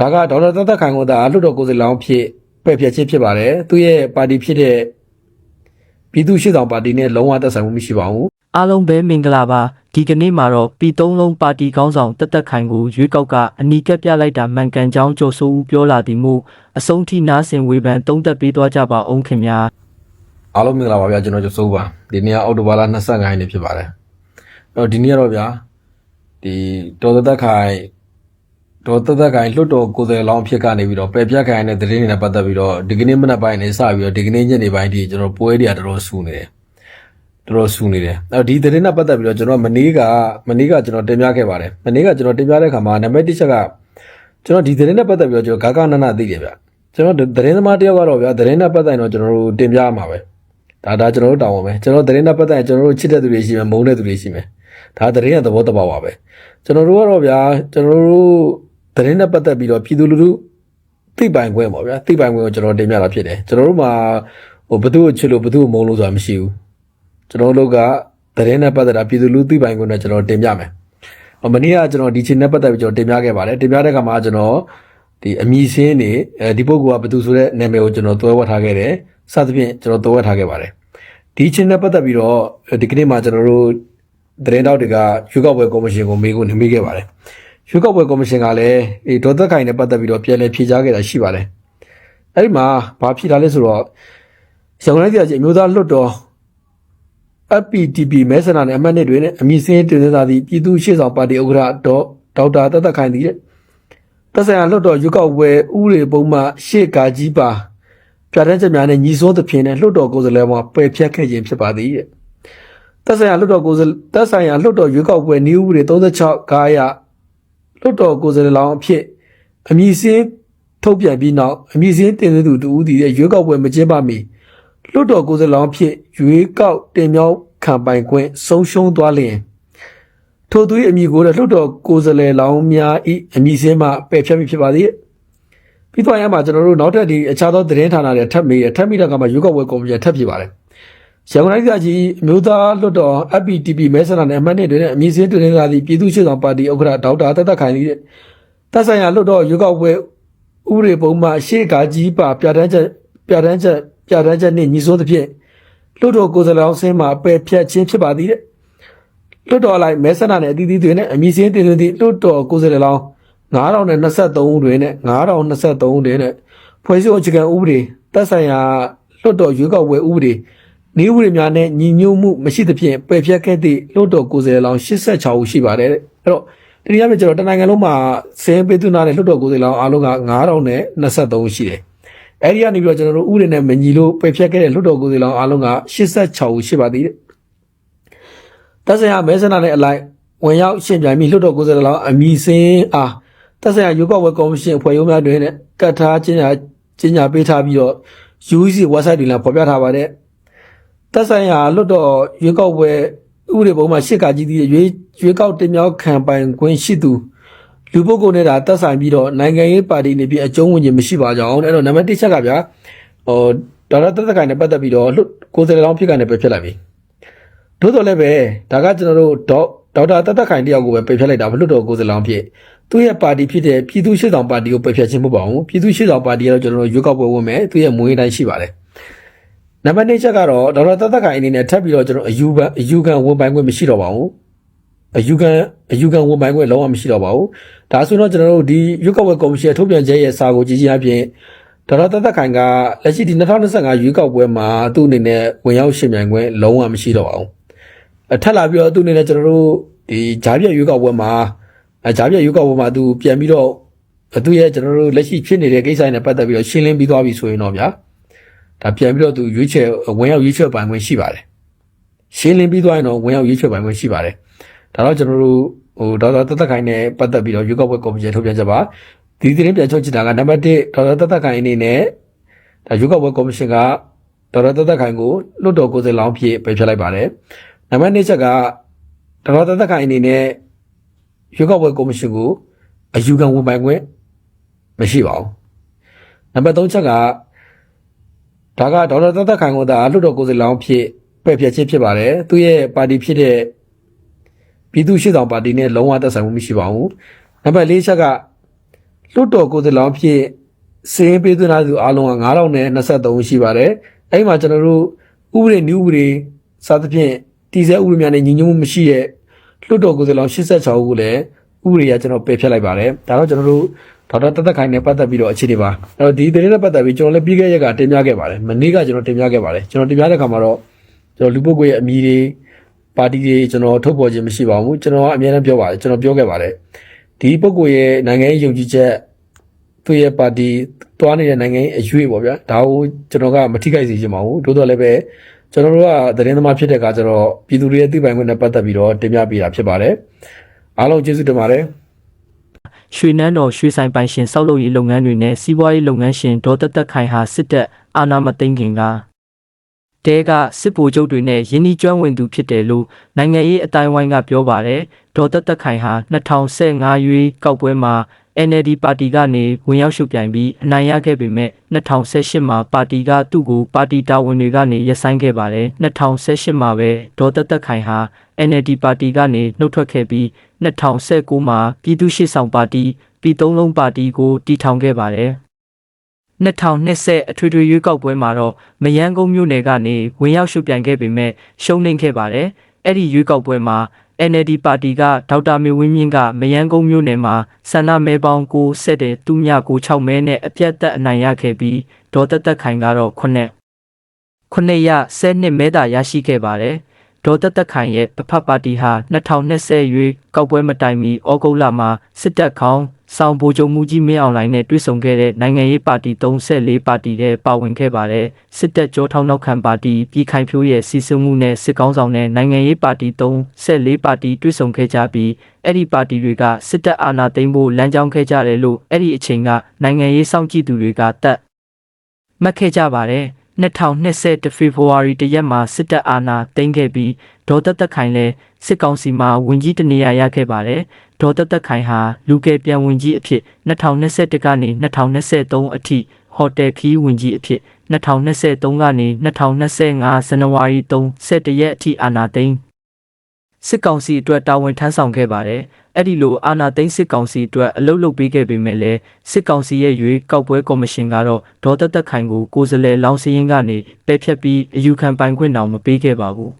ဒါကဒေါက်တာသက်သက်ခိုင်ကိုသာလွှတ်တော်ကိုယ်စားလှယ်လောင်းဖြစ်ပယ်ဖျက်ခြင်းဖြစ်ပါတယ်သူရဲ့ပါတီဖြစ်တဲ့ပြည်သူ့ရှေ့ဆောင်ပါတီနဲ့လုံးဝသက်ဆိုင်မှုမရှိပါဘူးအားလုံးပဲမင်္ဂလာပါဒီကနေ့မှာတော့ပြည်သုံးလုံးပါတီကောင်းဆောင်တက်တက်ခိုင်ကိုရွေးကောက်ကအနီးကပ်ပြလိုက်တာမှန်ကန်ကြောင်းကြိုဆိုဦးပြောလာသည်မို့အဆုံးထိနားဆင်ဝေဖန်သုံးသက်ပေးသွားကြပါအောင်ခင်ဗျာအားလုံးမင်္ဂလာပါဗျာကျွန်တော်ကျစိုးပါဒီနေ့ကအော်တိုဘာလ25ရက်နေ့ဖြစ်ပါတယ်အဲ့တော့ဒီနေ့ကတော့ဗျာဒီဒေါ်သက်သက်ခိုင် ဒေါ်သက်သက်ခိုင်လွှတ်တော်ကိုယ်စားလှယ်လောင်းဖြစ်ကနေပြီးတော့ပယ်ပြတ်ခိုင်တဲ့သတင်းတွေနဲ့ပတ်သက်ပြီးတော့ဒီကနေ့မနက်ပိုင်းနေစပြီးတော့ဒီကနေ့ညနေပိုင်းထိကျွန်တော်ပွဲတွေကတော်တော်ဆူနေတယ်တော်တော်ဆူနေတယ်အဲ့တော့ဒီသတင်းနဲ့ပတ်သက်ပြီးတော့ကျွန်တော်မနေ့ကမနေ့ကကျွန်တော်တင်ပြခဲ့ပါတယ်မနေ့ကကျွန်တော်တင်ပြတဲ့ခါမှာနံပါတ်1ချက်ကကျွန်တော်ဒီသတင်းနဲ့ပတ်သက်ပြီးတော့ကျွန်တော်ဂါဂနနသိတယ်ဗျကျွန်တော်သတင်းသမားတယောက်ကတော့ဗျာသတင်းနဲ့ပတ်သက်ရင်တော့ကျွန်တော်တို့တင်ပြရမှာပဲဒါဒါကျွန်တော်တို့တောင်းပါမယ်ကျွန်တော်သတင်းနဲ့ပတ်သက်ရင်ကျွန်တော်တို့ချစ်တဲ့သူတွေရှိမယ်မုန်းတဲ့သူတွေရှိမယ်ဒါသတင်းရဲ့သဘောတဘာပါပဲကျွန်တော်တို့ကတော့ဗျာကျွန်တော်တို့ သတင်းနဲ့ပတ်သက်ပြီးတော့ပြည်သူလူထုသိပိုင်ခွင့်ပေါ့ဗျာသိပိုင်ခွင့်ကိုကျွန်တော်တင်ပြတာဖြစ်တယ်ကျွန်တော်တို့မှာဟိုဘသူ့ကိုချစ်လို့ဘသူ့ကိုမုန်းလို့ဆိုတာမရှိဘူးကျွန်တော်တို့ကသတင်းနဲ့ပတ်သက်တာပြည်သူလူထုသိပိုင်ခွင့်နဲ့ကျွန်တော်တင်ပြမယ်ဟိုမနေ့ကကျွန်တော်ဒီချင်းနဲ့ပတ်သက်ပြီးကျွန်တော်တင်ပြခဲ့ပါတယ်တင်ပြတဲ့အခါမှာကျွန်တော်ဒီအမည်စင်းနေအဲဒီပုဂ္ဂိုလ်ကဘသူဆိုတဲ့နာမည်ကိုကျွန်တော်သွဲဝတ်ထားခဲ့တယ်စသဖြင့်ကျွန်တော်သွဲဝတ်ထားခဲ့ပါတယ်ဒီချင်းနဲ့ပတ်သက်ပြီးတော့ဒီကနေ့မှကျွန်တော်တို့သတင်းတောက်တွေကရွေးကောက်ပွဲကော်မရှင်ကိုမေးခွန်းနှမေးခဲ့ပါတယ် ရွေးကောက်ပွဲကော်မရှင်ကလည်းဒီဒေါ်သက်ခိုင်နဲ့ပတ်သက်ပြီးတော့ပြန်လည်ဖြေကြားခဲ့တာရှိပါတယ်အဲ့ဒီမှာဘာဖြေတာလဲဆိုတော့ရန်ကုန်တိုင်းပြည်အမျိုးသားလွှတ်တော် FPTP မဲဆန္ဒနဲ့အမှတ်နှစ်တွေနဲ့အမည်စင်းတင်သွင်းသာသည့်ပြည်သူ့ရှေ့ဆောင်ပါတီဥက္ကဋ္ဌဒေါက်ဒေါက်တာသက်သက်ခိုင်သည်တဲ့သက်ဆိုင်ရာလွှတ်တော်ရွေးကောက်ပွဲဥပဒေပုံမှရှေ့ကာကြီးပါပြဋ္ဌာန်းချက်များနဲ့ညီစိုးသဖြင့်နဲ့လွှတ်တော်ကိုယ်စားလှယ်မှာပယ်ဖျက်ခဲ့ခြင်းဖြစ်ပါသည်တဲ့သက်ဆိုင်ရာလွှတ်တော်ကိုယ်စားသက်ဆိုင်ရာလွှတ်တော်ရွေးကောက်ပွဲနည်းဥပဒေ36ကားအရ လွှတ်တော်ကိုယ်စားလှယ်လောင်းအဖြစ်အမည်စင်းထုတ်ပြန်ပြီးနောက်အမည်စင်းတင်သွင်းသူတူဦးတည်တဲ့ရွေးကောက်ပွဲမကျင်းပမီလွှတ်တော်ကိုယ်စားလှယ်လောင်းအဖြစ်ရွေးကောက်တင်မြှောက်ခံပိုင်ခွင့်ဆုံးရှုံးသွားလျင်ထို့သူ၏အမည်ကိုလည်းလွှတ်တော်ကိုယ်စားလှယ်လောင်းများ၏အမည်စင်းမှပယ်ဖျက်မည်ဖြစ်ပါသည်ပြီးတော့ရမှာကျွန်တော်တို့နောက်ထပ်ဒီအခြားသောသတင်းဌာနတွေထပ်မေးရထပ်မိတဲ့ကမှာရွေးကောက်ပွဲကော်မရှင်ထပ်ပြပါတယ် ရန်ကုန်တိုင်းပြည်ကြီးအမျိုးသားလွှတ်တော် FPTP မဲဆန္ဒနယ်အမှတ်နှစ်တွေနဲ့အမည်စင်းတွင်လာသည့်ပြည်သူ့ရှေ့ဆောင်ပါတီဥက္ကဋ္ဌဒေါက်တာသက်သက်ခိုင်သည်တပ်ဆိုင်ရာလွှတ်တော်ရွေးကောက်ပွဲဥပဒေပုံမှရှေ့ကကြီးပါပြဋ္ဌာန်းချက်ပြဋ္ဌာန်းချက်ပြဋ္ဌာန်းချက်နှင့်ညီစိုးသဖြင့်လွှတ်တော်ကိုယ်စားလှယ်အောင်ဆင်းမှာပယ်ဖြတ်ခြင်းဖြစ်ပါသည်တဲ့လွတ်တော်လိုက်မဲဆန္ဒနဲ့အသီးသီးတွေနဲ့အမည်စင်းတင်သွင်းသည့်လွတ်တော်ကိုယ်စားလှယ်လောင်း9023ဦးတွင်နဲ့9023ဦးတွင်နဲ့ဖွဲ့စည်းအခြေခံဥပဒေတပ်ဆိုင်ရာလွတ်တော်ရွေးကောက်ပွဲဥပဒေ နည်းဥပဒေများနဲ့ညီညွတ်မှုမရှိသဖြင့်ပယ်ဖျက်ခဲ့သည့်လွတ်တော်ကိုယ်စားလှယ်လောင်း86ဦးရှိပါတယ်တဲ့အဲ့တော့ဒီနေ့ကကျွန်တော်တနိုင်ငံလုံးမှာစင်းပေးသွင်းထားတဲ့လွတ်တော်ကိုယ်စားလှယ်လောင်းအားလုံးက9023ဦးရှိတယ်အဲ့ဒီကနေပြီးတော့ကျွန်တော်တို့ဥပဒေနဲ့မညီလို့ပယ်ဖျက်ခဲ့တဲ့လွတ်တော်ကိုယ်စားလှယ်လောင်းအားလုံးက86ဦးရှိပါသေးတယ်တက်ဆိုင်ရာမဲဆန္ဒနဲ့အလိုက်ဝင်ရောက်ရှင်းပြပြီးလွှတ်တော်ကိုယ်စားလှယ်လောင်းအမည်စင်းအားတက်ဆိုင်ရာရွေးကောက်ပွဲကော်မရှင်အဖွဲ့ရုံးများတွင်နဲ့ကတ်ထားခြင်းညာခြင်းညာပေးထားပြီးတော့ UEC website တွေလည်းဖော်ပြထားပါတယ် တက်ဆိုင်ရာလွှတ်တော်ရွေးကောက်ပွဲဥပဒေပုံမှာရှစ်ကကြီးတည်ရွေးရွေးကောက်တင်မြှောက်ခံပိုင်ခွင့်ရှိသူလူပုဂ္ဂိုလ်နဲ့ဒါတက်ဆိုင်ပြီးတော့နိုင်ငံရေးပါတီနေပြီးအကျုံးဝင်ခြင်းမရှိပါကြောင်းအဲ့တော့နံပါတ်1ချက်ကဗျာဟိုဒေါက်တာတက်တက်ခိုင်နဲ့ပတ်သက်ပြီးတော့လွှတ်ကိုယ်စားလှယ်လောင်းဖြစ်ကနေပဲဖြစ်လိုက်ပြီသို့တော်လည်းပဲဒါကကျွန်တော်တို့ဒေါက်ဒေါက်တာတတ်တတ်ခိုင်တယောက်ကိုပဲပယ်ဖျက်လိုက်တာဘလွတ်တော်ကိုယ်စားလောင်းဖြစ်သူ့ရဲ့ပါတီဖြစ်တဲ့ပြည်သူ့ရှေ့ဆောင်ပါတီကိုပယ်ဖျက်ခြင်းမဟုတ်ပါဘူးပြည်သူ့ရှေ့ဆောင်ပါတီကတော့ကျွန်တော်တို့ရွေးကောက်ပွဲဝင်မယ်သူ့ရဲ့မွေးတိုင်းရှိပါတယ် နံပါတ်2ချက်ကတော့ဒေါက်တာတတ်တတ်ခိုင်အနေနဲ့ထပ်ပြီးတော့ကျွန်တော်အယူခံအယူခံဝန်ပိုင်ခွင့်မရှိတော့ပါဘူးအယူခံအယူခံဝန်ပိုင်ခွင့်လုံးဝမရှိတော့ပါဘူးဒါဆိုတော့ကျွန်တော်တို့ဒီရွေးကောက်ပွဲကော်မရှင်ထုတ်ပြန်ချက်ရဲ့စာကိုကြည့်ချင်းအပြင်ဒေါက်တာတတ်တတ်ခိုင်ကလက်ရှိဒီ2025ရွေးကောက်ပွဲမှာသူ့အနေနဲ့ဝင်ရောက်ရှင်ပြိုင်ခွင့်လုံးဝမရှိတော့ပါဘူးအထက်လာပြီးတော့သူ့အနေနဲ့ကျွန်တော်တို့ဒီဂျားပြက်ရွေးကောက်ပွဲမှာအဲဂျားပြက်ရွေးကောက်ပွဲမှာသူပြန်ပြီးတော့သူ့ရဲ့ကျွန်တော်တို့လက်ရှိဖြစ်နေတဲ့ကိစ္စတွေနဲ့ပတ်သက်ပြီးတော့ရှင်းလင်းပြီးသွားပြီဆိုရင်တော့ဗျာ ဒါပြန်ပြီးတော့သူရွေးချယ်ဝင်ရောက်ရွေးချယ်ပိုင်ခွင့်ရှိပါတယ်ရှင်းလင်းပြီးသွားရင်တော့ဝင်ရောက်ရွေးချယ်ပိုင်ခွင့်ရှိပါတယ်ဒါတော့ကျွန်တော်တို့ဟိုဒေါက်တာတသက်ခိုင်နဲ့ပတ်သက်ပြီးတော့ရွေးကောက်ပွဲကော်မရှင်ထုတ်ပြန်ချက်ပါဒီသတင်းပြန်ချုပ်ချစ်တာကနံပါတ်1ဒေါက်တာတသက်ခိုင်အနေနဲ့ဒါရွေးကောက်ပွဲကော်မရှင်ကဒေါက်တာတသက်ခိုင်ကိုလွှတ်တော်ကိုယ်စားလောင်းဖြစ်ပယ်ဖျက်လိုက်ပါတယ်နံပါတ်2ချက်ကဒေါက်တာသက်ခိုင်အနေနဲ့ရွေးကောက်ပွဲကော်မရှင်ကိုအယူခံဝန်ပိုင်ခွင့်မရှိပါဘူးနံပါတ်3ချက်က ဒါကဒေါက်တာသက်ခိုင်ကိုသာလွှတ်တော်ကိုယ်စားလှယ်လောင်းဖြစ်ပယ်ဖျက်ခြင်းဖြစ်ပါတယ်သူရဲ့ပါတီဖြစ်တဲ့ပြည်သူ့ရှေ့ဆောင်ပါတီနဲ့လုံးဝသက်ဆိုင်မှုမရှိပါဘူးနံပါတ်4ချက်ကလွတ်တော်ကိုယ်စားလောင်းဖြစ်စည်ရင်ပေးသွင်းလာသူအားလုံးက9023ရှိပါတယ်အဲ့ဒီမှာကျွန်တော်တို့ဥပဒေနည်းဥပဒေစသဖြင့်တည်ဆဲဥပဒေများနဲ့ညီညွတ်မှုမရှိတဲ့လွတ်တော်ကိုယ်စားလောင်း86ဦးကိုလည်းဥပဒေကကျွန်တော်ပယ်ဖျက်လိုက်ပါတယ်ဒါတော့ကျွန်တော်တို့ ဒေါက်တာတက်တက်ခိုင်နဲ့ပတ်သက်ပြီးတော့အခြေအနေပါအဲ့တော့ဒီသတင်းနဲ့ပတ်သက်ပြီးကျွန်တော်လည်းပြီးခဲ့ရက်ကတင်ပြခဲ့ပါတယ်မနေ့ကကျွန်တော်တင်ပြခဲ့ပါတယ်ကျွန်တော်တင်ပြတဲ့အခါမှာတော့ကျွန်တော်လူပုဂ္ဂိုလ်ရဲ့အမည်တွေပါတီတွေကျွန်တော်ထုတ်ဖော်ခြင်းမရှိပါဘူးကျွန်တော်ကအများနဲ့ပြောပါတယ်ကျွန်တော်ပြောခဲ့ပါတယ်ဒီပုဂ္ဂိုလ်ရဲ့နိုင်ငံရေးယုံကြည်ချက်သူ့ရဲ့ပါတီတွားနေတဲ့နိုင်ငံရေးအရွေးပေါ့ဗျာဒါကိုကျွန်တော်ကမထိခိုက်စေချင်ပါဘူးတိုးတော့လည်းပဲကျွန်တော်တို့ကသတင်းသမားဖြစ်တဲ့အခါကျတော့ပြည်သူတွေရဲ့သိပိုင်ခွင့်နဲ့ပတ်သက်ပြီးတော့တင်ပြပေးတာဖြစ်ပါတယ်အားလုံးကျေးဇူးတင်ပါတယ် ရွှေနန်းတော်ရွှေဆိုင်ပိုင်ရှင်စောက်လုပ်ရေးလုပ်ငန်းတွေနဲ့စီးပွားရေးလုပ်ငန်းရှင်ဒေါ်သက်သက်ခိုင်ဟာစစ်တပ်အာဏာမသိမ်းခင်ကတဲကစစ်ဗိုလ်ချုပ်တွေနဲ့ယင်းနှီးကျွမ်းဝင်သူဖြစ်တယ်လို့နိုင်ငံရေးအတိုင်းဝိုင်းကပြောပါတယ်ဒေါ်သက်သက်ခိုင်ဟာ2015ရွေးကောက်ပွဲမှာ NLD ပါတီကနေဝင်ရောက်ရှုပ်ပြိုင်ပြီးအနိုင်ရခဲ့ပေမဲ့2018မှာပါတီကသူ့ကိုပါတီတာဝန်တွေကနေရပ်ဆိုင်းခဲ့ပါတယ်2018မှာပဲဒေါ်သက်သက်ခိုင်ဟာ NLD ပါတီကနေနှုတ်ထွက်ခဲ့ပြီး2019မှာပြည်သူ့ရှေ့ဆောင်ပါတီပြည်သုံးလုံးပါတီကိုတည်ထောင်ခဲ့ပါတယ်2020အထွေထွေရွေးကောက်ပွဲမှာတော့မယန်းကုန်းမြို့နယ်ကနေဝင်ရောက်ရှုပ်ပြိုင်ခဲ့ပေမဲ့ရှုံးနိမ့်ခဲ့ပါတယ်အဲ့ဒီရွေးကောက်ပွဲမှာ NLD ပါတီကဒေါက်တာမေဝင်းမြင့်ကမယန်းကုန်းမြို့နယ်မှာဆန္ဒမဲပေါင်းကိုဆက်တဲ့သူမြကို6မဲနဲ့အပြတ်သက်အနိုင်ရခဲ့ပြီးဒေါ်သက်သက်ခိုင်ကတော့9ခုနှစ်ရ10နှစ်မဲတာရရှိခဲ့ပါတယ်ဒေါ်သက်သက်ခိုင်ရဲ့ပဖတ်ပါတီဟာ2020ရွေးကောက်ပွဲမတိုင်မီဩဂုတ်လမှာစစ်တပ်ခေါင်း ဆောင်ဗိုလ်ချုပ်မှုကြီးမင်းအောင်လှိုင်နဲ့တွေ့ဆုံခဲ့တဲ့နိုင်ငံရေးပါတီ34ပါတီတဲ့ပါဝင်ခဲ့ပါတယ်စစ်တပ်ကြောထောက်နောက်ခံပါတီပြည်ခိုင်ဖြိုးရဲ့စီစဉ်မှုနဲ့စစ်ကောင်းဆောင်နဲ့နိုင်ငံရေးပါတီ34ပါတီတွေ့ဆုံခဲ့ကြပြီးအဲ့ဒီပါတီတွေကစစ်တပ်အာဏာသိမ်းဖို့လမ်းကြောင်းခဲ့ကြတယ်လို့အဲ့ဒီအချိန်ကနိုင်ငံရေးစောင့်ကြည့်သူတွေကတက်မှတ်ခဲ့ကြပါတယ်2020ဖေဖော်ဝါရီတရက်မှာစစ်တပ်အာဏာသိမ်းခဲ့ပြီးဒေါ်သက်သက်ခိုင်လည်းစစ်ကောင်စီမှဝင်ကြီးတနေရာရခဲ့ပါတယ် ဒေါ်သက်သက်ခိုင်ဟာလူကယ်ပြန်ဝင်ကြီးအဖြစ်2021ကနေ2023အထိဟိုတယ်ခီးဝင်ကြီးအဖြစ်2023ကနေ2025ဇန်နဝါရီ31ရက်အထိအာဏာသိမ်းစစ်ကောင်စီအတွက်တာဝန်ထမ်းဆောင်ခဲ့ပါတယ်။အဲ့ဒီလိုအာဏာသိမ်းစစ်ကောင်စီအတွက်အလုတ်လုတ်ပေးခဲ့ပေမဲ့လည်းစစ်ကောင်စီရဲ့ရွေးကောက်ပွဲကော်မရှင်ကတော့ဒေါ်သက်သက်ခိုင်ကိုကိုယ်စားလှယ်လောင်းစည်းရင်းကနေပယ်ဖျက်ပြီးအယူခံပိုင်ခွင့်တောင်မပေးခဲ့ပါဘူး